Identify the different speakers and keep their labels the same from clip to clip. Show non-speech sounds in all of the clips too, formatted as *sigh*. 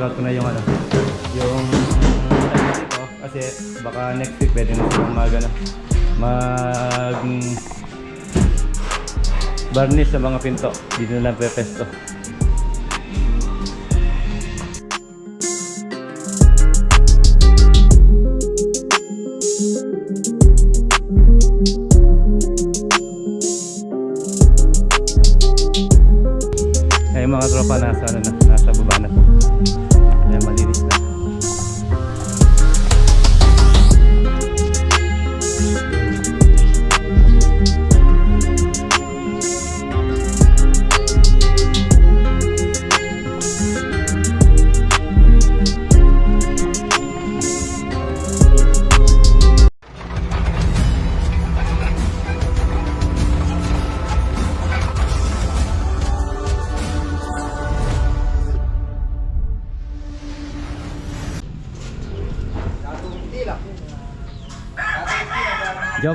Speaker 1: out ko na yung ano, yung ano dito kasi baka next week pwede na silang mag ano, mag varnish sa mga pinto. Dito na lang pepesto. Tropa nasa ano na, nasa baba na. Ayan, malinis na.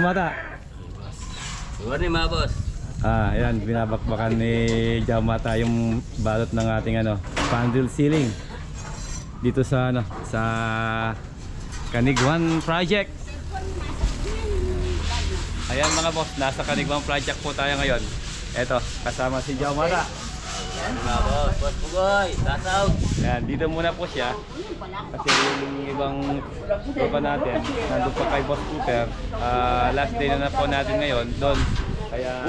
Speaker 1: Joe Mata.
Speaker 2: Good morning mga boss.
Speaker 1: Ah, ayan, binabakbakan ni Joe Mata yung balot ng ating ano, pandil ceiling. Dito sa ano, sa Kanigwan Project. Ayan mga boss, nasa Kanigwan Project po tayo ngayon. Eto, kasama si Joe Mata.
Speaker 2: Mga boss, boss Pugoy, tasaw.
Speaker 1: Ayan, dito muna po siya. Kasi yung ibang tropa natin, nandun pa kay Boss Cooper. Ah, last day na na po natin ngayon, doon. Kaya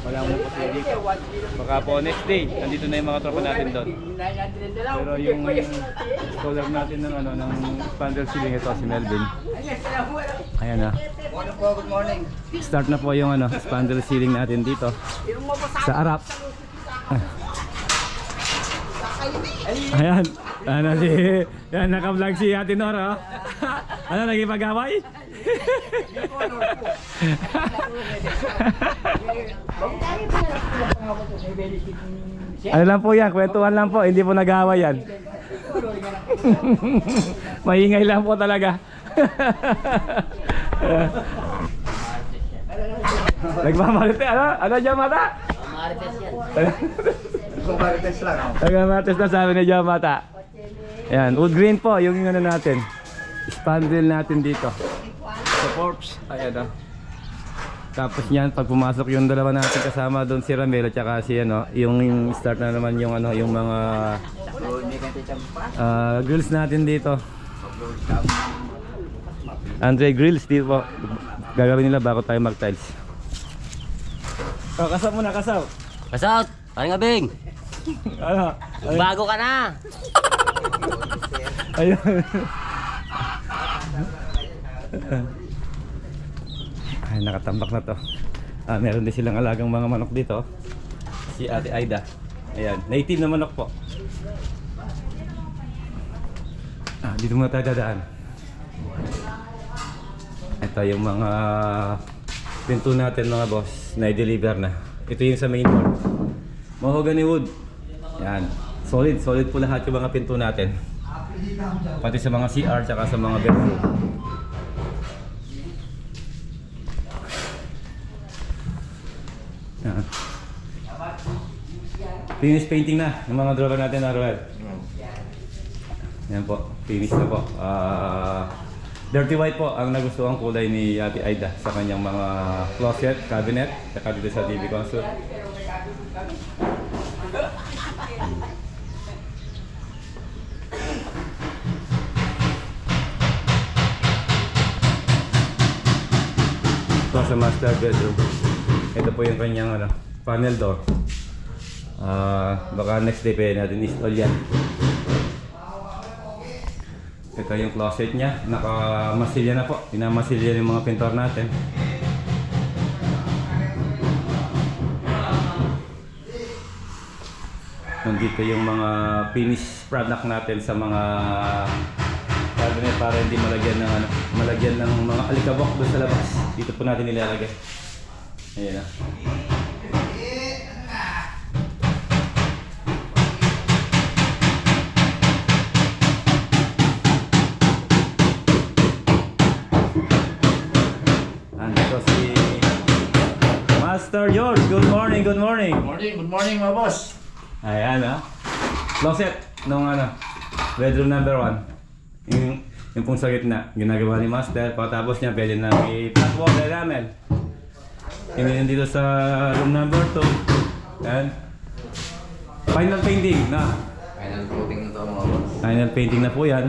Speaker 1: wala mo po sila dito. Baka po next day, nandito na yung mga tropa natin doon. Pero yung scholar natin ng ano ng expander ceiling ito si Melvin. Ayan na.
Speaker 3: Po, good morning.
Speaker 1: Start na po yung ano, expander ceiling natin dito sa Arap. *laughs* Ayan. Ano si yan naka-vlog si Ate Nora. oh. ano naging pag-away? ano lang po yan, kwentuhan lang po, hindi po nag-away yan. *laughs* Maingay lang po talaga. *laughs* Nagmamalite, ano? Ano dyan mata?
Speaker 2: Marites yan.
Speaker 3: Kumarites lang.
Speaker 1: Nagmamates na sabi ni Jam Mata. Ayan, wood green po, yung ano natin. Spandrel natin dito. Sa Forbes. Ayan o. Tapos niyan, pag pumasok yung dalawa natin kasama doon si Ramel at saka si ano, yung, yung start na naman yung ano, yung mga ah, grills natin dito. Andre Grills dito po. Gagawin nila bago tayo mag-tiles. Oh, kasaw muna, kasaw.
Speaker 2: Pasout! Paring abing!
Speaker 1: Ano?
Speaker 2: Bago ka na!
Speaker 1: Ayun. Ay, nakatambak na to. Ah, meron din silang alagang mga manok dito. Si Ate Aida. Ayan, native na manok po. Ah, dito muna tayo dadaan. Ito yung mga pinto natin mga boss na i-deliver na. Ito yung sa main door. Mahogany wood. Yan. Solid, solid po lahat yung mga pinto natin. Pati sa mga CR tsaka sa mga bedroom. Yan. Finish painting na ng mga drawer natin na Roel. Yan po, finish na po. Ah, dirty white po ang nagustuhan kulay ni Ate Aida sa kanyang mga closet, cabinet, saka dito sa TV console. Sa master bedroom. Ito po yung kanyang ano, panel door. Ah, baka next day pwede natin install yan. Ito yung closet niya. Nakamasilya na po. Pinamasilya yung mga pintor natin. Nandito yung mga finished product natin sa mga cabinet para hindi malagyan ng ano, malagyan ng mga alikabok doon sa labas. Dito po natin nilalagay. Ayan na. Master George. Good morning, good morning.
Speaker 3: Morning, good morning mga boss.
Speaker 1: Ayan ha. Closet. nung ano, bedroom number 1. Yung, yung pong sa gitna, ginagawa ni Master. Pagkatapos niya, pwede na i-flat wall namin. Yung yun dito sa room number 2. Yan. Final painting na.
Speaker 3: Final coating na to mga boss.
Speaker 1: Final painting na po yan.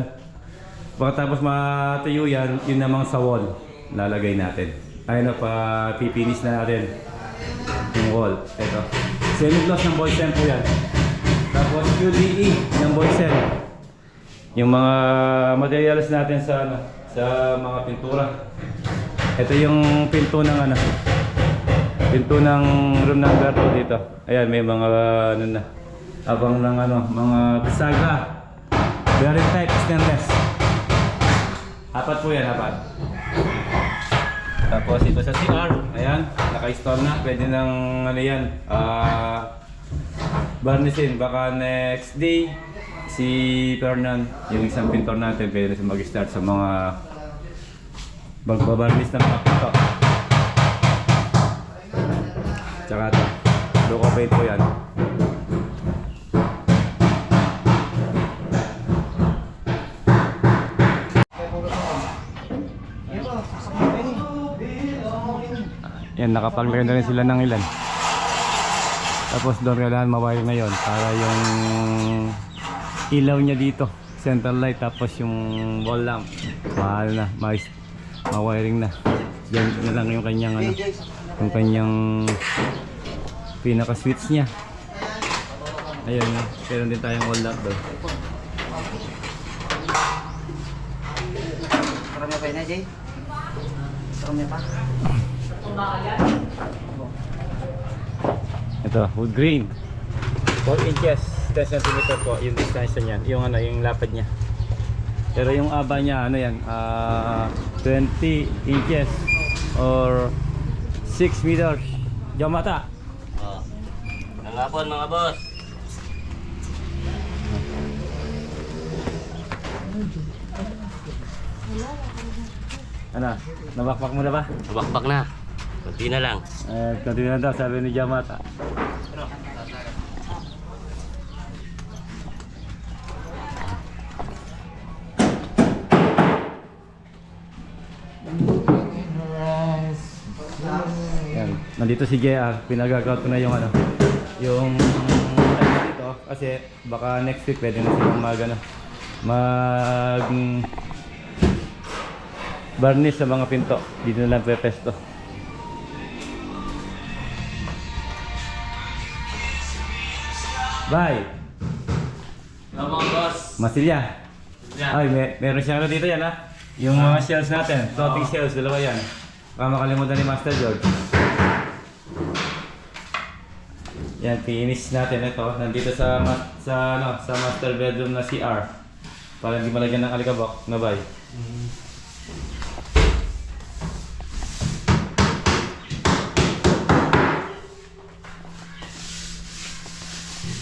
Speaker 1: Pagkatapos matuyo yan, yun namang sa wall. Lalagay natin. Ayun na pa, pipinis na natin. Yung wall. Ito. Semi-gloss ng Boysen po yan. Tapos QDE ng Boysen. Yung mga materials natin sa ano, sa mga pintura. Ito yung pinto ng ano. Pinto ng room number 2 dito. Ayan, may mga ano na. Abang ng ano, mga bisagra. Bearing type stainless. Apat po yan, apat. Tapos ito sa CR, ayan, naka-install na. Pwede nang ano yan, ah, barnisin. Baka next day, si Fernan, yung isang pintor natin, pwede siya mag-start sa mga magbabarnis ng mga pinto. Tsaka ito, loco paint po yan. Yan, nakapaglagay na rin sila ng ilan. Tapos doon kailangan mawire na yon para yung ilaw niya dito. Central light tapos yung wall lamp. Mahal na, mais, mawiring na. Yan na lang yung kanyang ano, yung kanyang pinaka switch niya. Ayun na, meron din tayong wall lamp doon.
Speaker 3: Karami pa na, Jay? Karami pa?
Speaker 1: Ito, wood grain. 4 inches, 10 cm po yung distance niyan, yung ano, yung lapad niya. Pero yung aba niya, ano yan, ah 20 inches or 6 meters. Diyan mata.
Speaker 2: Oh. Nangapon mga boss.
Speaker 1: Ano, nabakbak mo na ba?
Speaker 2: Bakbak na. Kunti na lang.
Speaker 1: Eh, continue na daw, sabi ni Jamata. Nandito si JR, pinagagout ko na yung ano, yung ano dito kasi baka next week pwede na silang mag ano, mag varnish sa mga pinto. Dito na lang pepesto. Bye.
Speaker 2: Hello mga boss.
Speaker 1: Masilya.
Speaker 2: Yeah.
Speaker 1: Ay, may, meron siyang ano dito yan ha. Yung mga shells natin, floating shells, dalawa yan. Baka makalimutan ni Master George. Yan, finish natin ito. Nandito sa sa ano, sa master bedroom na CR. Para hindi malagyan ng alikabok na bay.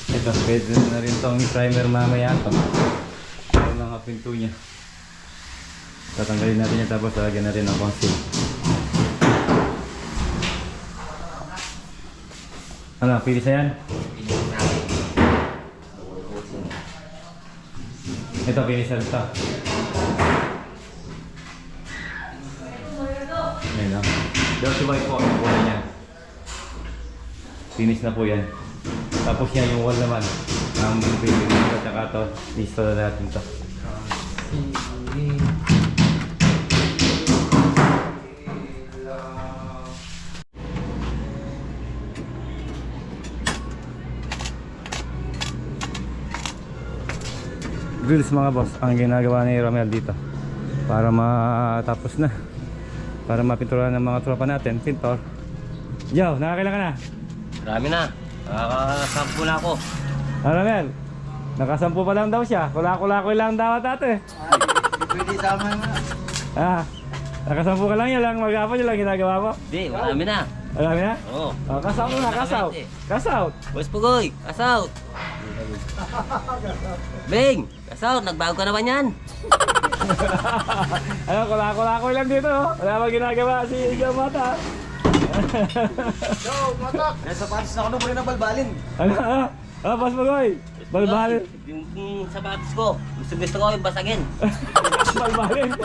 Speaker 1: Ito, pwede na rin tong primer mamaya ito. Yung mga pinto niya. Tatanggalin natin yan tapos lalagyan natin ng conceal. Ano, pilis na yan? Ito, pinis na rin ito. Ayan lang. Dirty white po ang kulay niya. Finish na po yan. Tapos yan yung wall naman. Ang pinis at saka ito. Install na natin ito. Grills mga boss ang ginagawa ni Romel dito para matapos na para mapinturahan ng mga tropa natin pintor Yo, nakakailan ka na?
Speaker 2: Marami na. Nakakasampu na ako.
Speaker 1: Ah, Romel nakasampu pa lang daw siya kulakulakoy lang daw at ate
Speaker 3: Pwede sama na.
Speaker 1: ah nakasampu ka lang yan lang maghapon yun lang ginagawa mo
Speaker 2: Di, marami na.
Speaker 1: mo na?
Speaker 2: Oo.
Speaker 1: Oh, kasaw mo na, kasaw kasaw
Speaker 2: Boss Pugoy, kasout. Bing, kasout. Nagbago ka naman yan. *laughs*
Speaker 1: ano kulakulakoy lang dito oh. wala ba ginagawa si Jamata
Speaker 3: Yo, matak! Nasa patis na ako nung muli na balbalin.
Speaker 1: ano ah Ah, boss Bagoy. Balbalin.
Speaker 2: Yung, yung sapatos ko, gusto gusto ko yung basagin. *laughs*
Speaker 1: Balbalin. *laughs*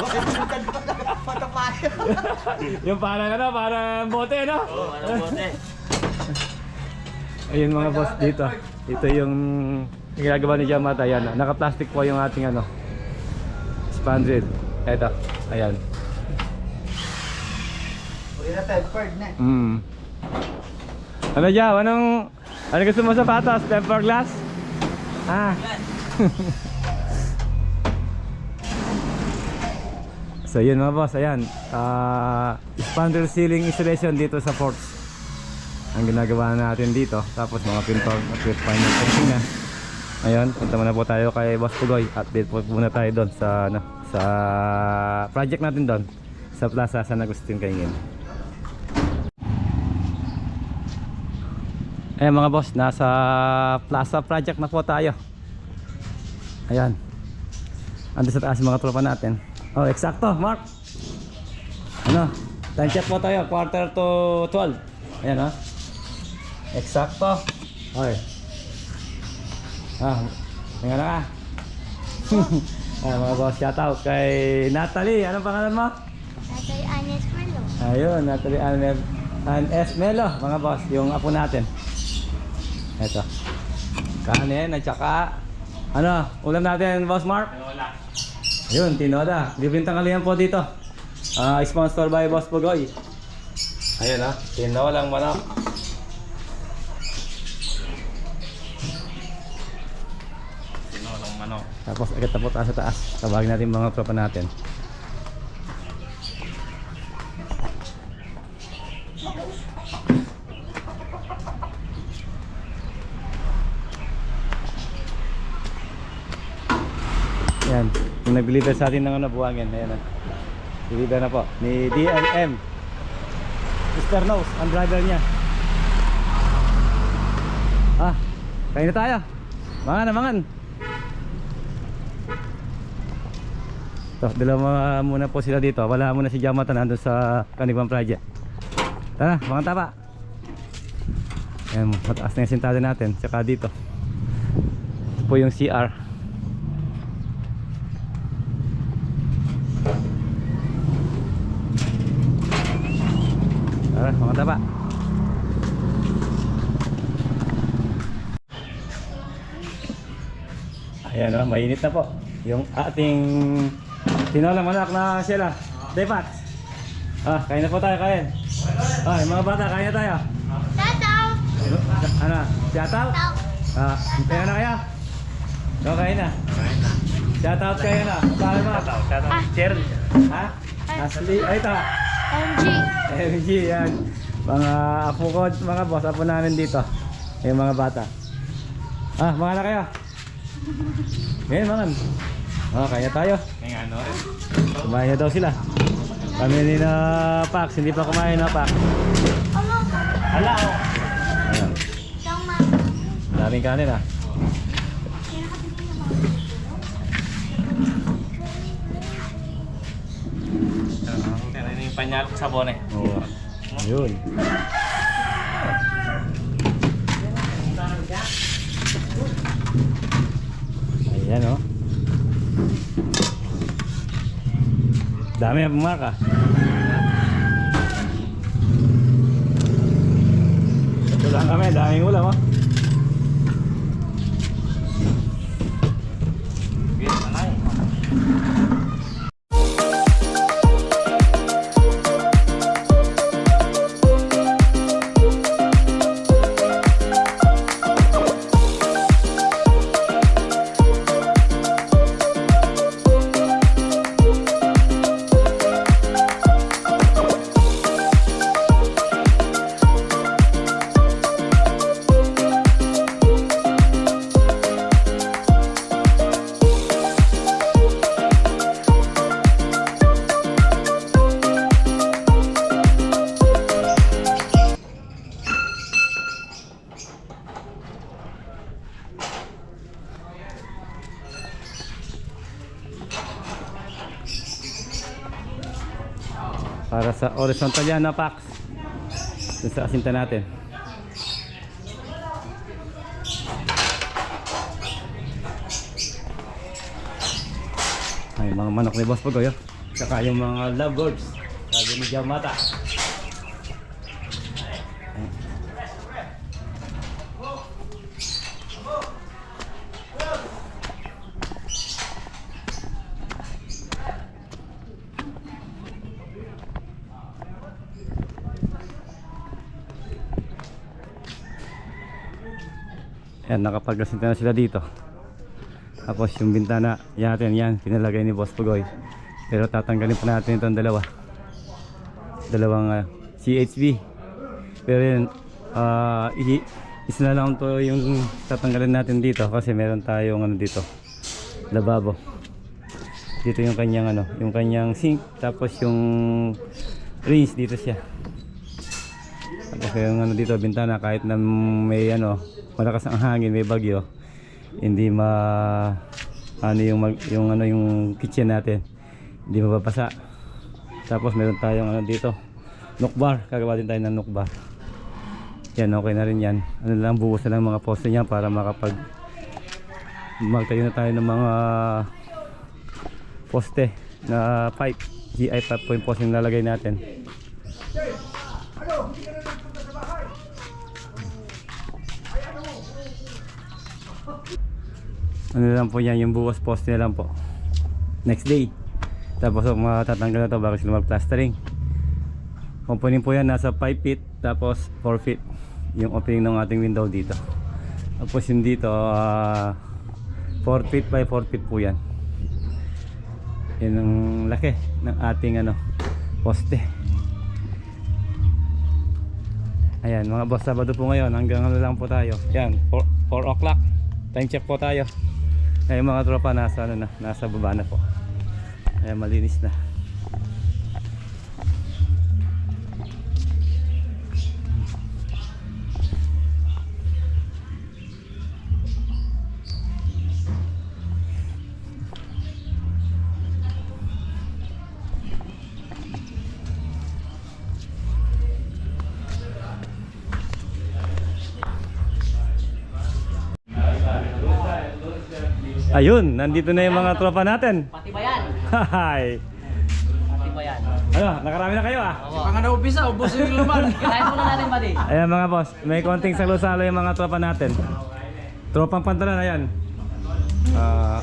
Speaker 1: yung parang ano, parang bote, no?
Speaker 2: Oo, parang bote.
Speaker 1: Ayun mga boss dito. Ito yung ginagawa ni Jamata. Ayan, naka-plastic po yung ating ano. Spandrel. Ito. Ayan.
Speaker 3: Uy, na tempered na.
Speaker 1: Mm. Ano Jam? Anong... Ano gusto mo sa patas? Temper glass? Ah. *laughs* so yun mga boss, ayan. Ah, spandrel ceiling installation dito sa ports. Ang ginagawa natin dito. Tapos mga pintor at with final finishing na. Ayun, punta muna po tayo kay Boss Pugoy. Update po muna tayo doon sa ano, sa project natin doon sa Plaza San Agustin Kaingin. Eh mga boss, nasa Plaza Project na po tayo. Ayan. Ando sa taas mga tropa natin. Oh, eksakto, Mark. Ano? Time check po tayo, quarter to 12. Ayan ha. Eksakto. Okay. Ah, tingnan na *laughs* ah, mga boss, shout out kay Natalie. Anong pangalan mo?
Speaker 4: Tatay Agnes Merlo.
Speaker 1: Ayun, Natalie Ann, Ann S. Melo, mga boss, yung apo natin. Ito. Kanin at saka ano, ulam natin, Boss Mark? Tinola. Ayun, tinola. Libreng tanghalian po dito. Ah, sponsor by Boss Pugoy. Ayun ah, tinolang manok. Tinolang manok. Tapos agad na po taas sa taas. Tabagin natin mga tropa natin. Yan. Yung nag-deliver sa atin ng ano, buwangin. Ayan na. Deliver na po. Ni DLM. Mr. Nose, ang driver niya. Ah, kain na tayo. Mangan na, mangan. So, dalawa muna po sila dito. Wala muna si Jamata nandun sa Kanibang Project. Tara, mga tapa. Ayan, mataas na yung sintado natin. Tsaka dito. Ito po yung CR. Tara, mga taba. Ayan o, mainit na po. Yung ating tinolang manak na sila. Depat. Ah, kain na po tayo, kain. Ah, yung mga bata, kain na tayo.
Speaker 4: Tataw!
Speaker 1: Ano, shoutout?
Speaker 4: Tataw!
Speaker 1: Ah, kaya na kaya? So, kain na. Shoutout kayo na. Paano mo? Shoutout.
Speaker 4: Ah.
Speaker 1: Cheryl. Ha? Ashley. Ay, ito.
Speaker 4: MG!
Speaker 1: MG yan. Mga apo ko, mga boss, apo namin dito. Yung mga bata. Ah, mga na kayo. Ngayon, mga. Ah, kaya tayo.
Speaker 2: Kaya ano?
Speaker 1: Kumain na daw sila. Kami ni na Pax, hindi pa kumain na Pax.
Speaker 2: Hala, oh.
Speaker 1: Ayan. Daming kanin ah.
Speaker 2: Ano yung panyalo sa sabon eh.
Speaker 1: Oo. Ayun. Ayan oh. Dami ang marka. Ito lang kami, daming ulam oh. sa horizontal yan na packs dun sa asinta natin. Ay mga manok ni boss pagoy oh. saka yung mga lovebirds sabi ni Jamata Yan, nakapagasinta na sila dito. Tapos yung bintana, yan natin yan, pinalagay ni Boss Pugoy. Pero tatanggalin pa natin itong dalawa. Dalawang ah, CHB. Pero yun, ah, i- isa na lang to yung tatanggalin natin dito kasi meron tayong ano dito, lababo. Dito yung kanyang ano, yung kanyang sink, tapos yung range dito siya. Tapos yung ano dito, bintana, kahit na may ano, malakas ang hangin, may bagyo, hindi ma ano yung mag, yung ano yung kitchen natin. Hindi mababasa. Tapos meron tayong ano dito nukbar. Kagawa din tayo ng nukbar. Yan okay na rin yan. Ano lang bukas na lang mga poste niya para makapag magtayo na tayo ng mga poste na pipe. GI pipe po yung poste yung lalagay natin ano lang po yan yung bukas poste na lang po. Next day. Tapos ang matatanggal na to bago sila mag plastering component po yan nasa 5 feet tapos 4 feet yung opening ng ating window dito. Tapos yung dito ah, 4 feet by 4 feet po yan. Yan ang laki ng ating ano poste. Ayan mga boss sabado po ngayon. Hanggang ano lang po tayo. Yan 4, 4 o'clock. Time check po tayo ay mga tropa nasa ano na, nasa baba na po. Ay malinis na. Ayun, nandito na yung mga tropa natin.
Speaker 5: Pati ba yan?
Speaker 1: Hi.
Speaker 5: Pati ba yan?
Speaker 1: Ano, nakarami na kayo ah.
Speaker 5: Oo.
Speaker 3: Mga na-upisa, ubusin yung laman. *laughs*
Speaker 5: Kirahin muna natin, buddy.
Speaker 1: Ayan mga boss, may konting salo-salo yung mga tropa natin. Tropang pantalan, ayan. Ah,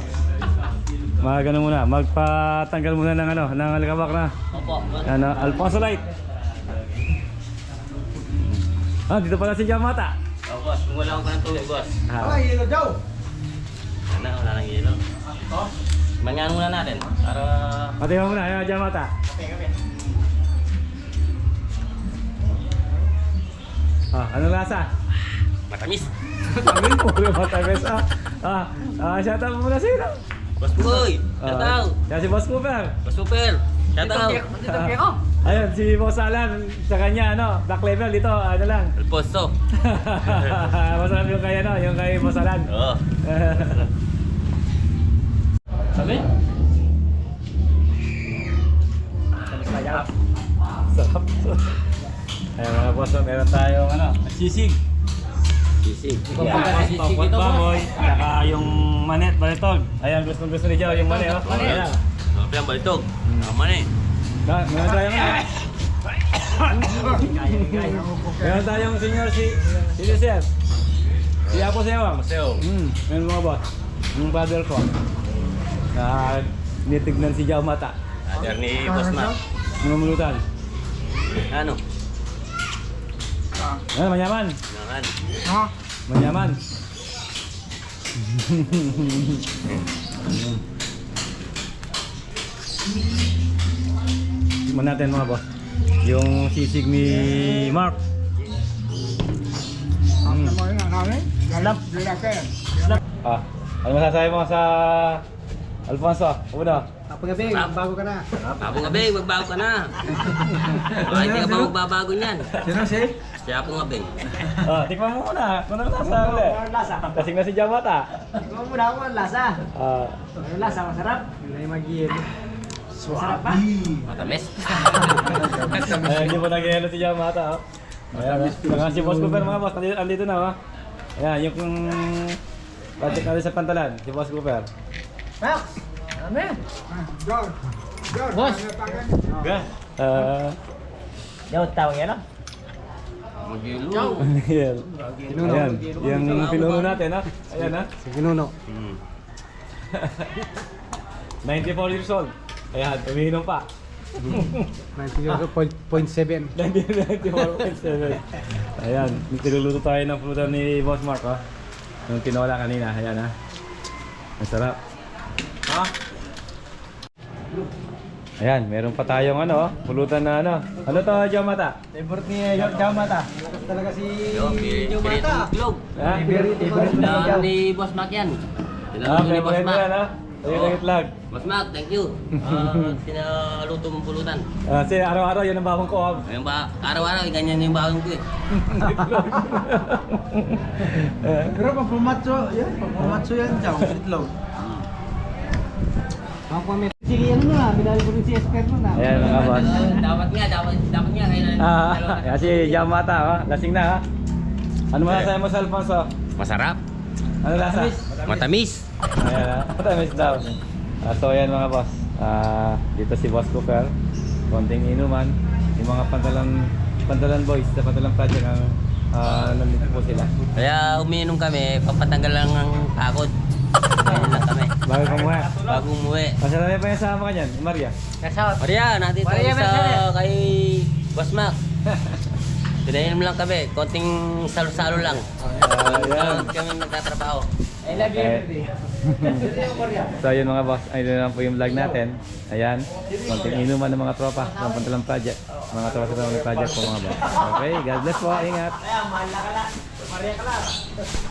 Speaker 1: mga ganun muna, magpatanggal muna ng ano, ng alikabak na.
Speaker 5: Opo.
Speaker 1: Ano, Alfonso Light. Ah, dito pala si Jamata.
Speaker 2: Oh, boss, wala akong ng tubig, boss.
Speaker 1: Ah,
Speaker 3: Ay, yelo daw.
Speaker 2: Wala, wala nang yelo. Manyan muna natin para
Speaker 1: pati mo muna, ayan Jamata. Ah, ano lasa?
Speaker 2: matamis.
Speaker 1: Puro matamis ah. Ah, ah, shout out muna sino?
Speaker 2: Boss shout
Speaker 1: Ah,
Speaker 2: out.
Speaker 1: Yan si Boss Cooper.
Speaker 2: Boss Super, shout out.
Speaker 5: Dito, Pieko.
Speaker 1: Ayun, si Boss Alan, sa kanya, ano, black level dito, ano lang.
Speaker 2: Alfonso. *laughs*
Speaker 1: Masarap yung kay, ano, yung kay Boss Alan.
Speaker 2: Oo. *laughs* Sabi?
Speaker 1: Sarap. Sarap. Ayun mga boss, meron tayong, ano, sisig.
Speaker 2: Sisig.
Speaker 5: Sisig
Speaker 1: papot
Speaker 5: ito, boss.
Speaker 1: baboy, saka yung manet, balitog. Ayan, gusto gusto ni Joe, yung manet, oh.
Speaker 5: Manet.
Speaker 1: Ayan.
Speaker 2: Mga pinang balitog. Na eh.
Speaker 1: Da- Meron tayong, ano, *coughs* meron tayong senior si, si Chef. Si Apo Sewang.
Speaker 2: Maseo.
Speaker 1: Hmm, meron mga boss. Yung brother ko. Na nitignan si Jao Mata.
Speaker 2: Ajar ni Boss Mac.
Speaker 1: Ngumulutan.
Speaker 2: Ano?
Speaker 1: Ano, manyaman.
Speaker 2: Nangan.
Speaker 3: Ha?
Speaker 1: Manyaman. Tingnan natin mga boss. Yung sisig ni Mark.
Speaker 3: Ang naman na namin. Lalaki.
Speaker 1: Ah, ano masasabi mo sa Alfonso? Una.
Speaker 3: Kapagabi, bago ka na.
Speaker 2: Beng, magbago ka na. *laughs* Baka hindi ka pa magbabago niyan.
Speaker 3: Sino si?
Speaker 2: Siya po nga beng.
Speaker 1: Ah, tikman mo muna. Kung ano lasa uli.
Speaker 5: lasa?
Speaker 1: Kasing na si Jamata.
Speaker 5: Ikaw muna ako ang lasa.
Speaker 1: Ah,
Speaker 5: Ano lasa? Masarap?
Speaker 3: Yun ay mag-iel.
Speaker 5: Masarap pa?
Speaker 2: Matamis.
Speaker 1: Ayan, hindi po nag si Jamata. Oh. Ayan, ah. si Boss Cooper mga boss. Andito, andito na. Oh. Ayan, yung project natin sa pantalan. Si Boss Cooper.
Speaker 5: Max! Ano
Speaker 3: Ano.
Speaker 5: Boss.
Speaker 1: Ah,
Speaker 5: Yo, tawag yan ah.
Speaker 2: Mag-yelo.
Speaker 1: Ayan. Ayan. Yung pinuno natin, ha? Ayan, ha?
Speaker 3: Si Kinuno.
Speaker 2: Hmm.
Speaker 1: 94 years old. Ayan, umiinom pa.
Speaker 3: 90.7.
Speaker 1: 94.7. *laughs* Ayan, tinuluto tayo ng fruta ni Boss Mark, ha? Yung tinola kanina, ayan, ha? Ang sarap. Ha? Ayan, meron pa tayong ano, oh, pulutan na ano. Ano to, Jomata?
Speaker 3: Favorite ni George Jamata. Talaga si
Speaker 2: Piritong itlog.
Speaker 1: Ha?
Speaker 3: Favorite favorite ni
Speaker 2: ni Boss Mac yan.
Speaker 1: Ah,
Speaker 2: ni Boss Mac.
Speaker 1: yan, ha? Ayun ang itlog.
Speaker 2: Boss Mac, thank you. *laughs* Ah, Tinaluto mong pulutan.
Speaker 1: Ah, kasi araw-araw yan ang bawang ko, ha?
Speaker 2: Ngayon ba, araw-araw, eh, ganyan yung bawang ko eh.
Speaker 1: Eh, *laughs*
Speaker 3: Pero pag pumatso, yan. Pag pumatso yan, dyan. Itlog.
Speaker 5: Sige, ano na, binali ko rin si Esper nun ah.
Speaker 1: Ayan mga boss.
Speaker 2: dapat nga, dapat, dapat nga. Kaya,
Speaker 1: Ah, yan si Yamata, ha? Lasing na, ha? Ano masasabi mo sa Alfonso?
Speaker 2: Masarap.
Speaker 1: Ano lasa?
Speaker 2: Matamis.
Speaker 1: Ayan, ha? Matamis daw. Ah, so, ayan mga boss. Ah, dito si Boss Cooper. Konting inuman. Yung mga pantalan, pantalan boys sa pantalan project ang ah, nandito po sila.
Speaker 2: Kaya umiinom kami, papatanggal lang ng pagod. Ganyan lang kami.
Speaker 1: Bago ka muna.
Speaker 2: Bago umuwi.
Speaker 1: Masarap pa yung sama ka niyan, Maria.
Speaker 2: Maria, natin ito
Speaker 5: Maria,
Speaker 2: sa
Speaker 5: Maria.
Speaker 2: kay Boss Mac. *laughs* Pinainom lang kami, konting salo-salo lang.
Speaker 1: Ah, yan.
Speaker 2: kami nagtatrabaho.
Speaker 5: I love you
Speaker 1: Okay. *laughs* so ayun mga boss, ayun na lang po yung vlog natin. Ayan, konting inuman ng mga tropa sa pantalang project. Mga tropa sa pantalang project po mga boss. Okay, God bless po, ingat.
Speaker 5: Ayan, mahal na ka lang. Maria ka lang.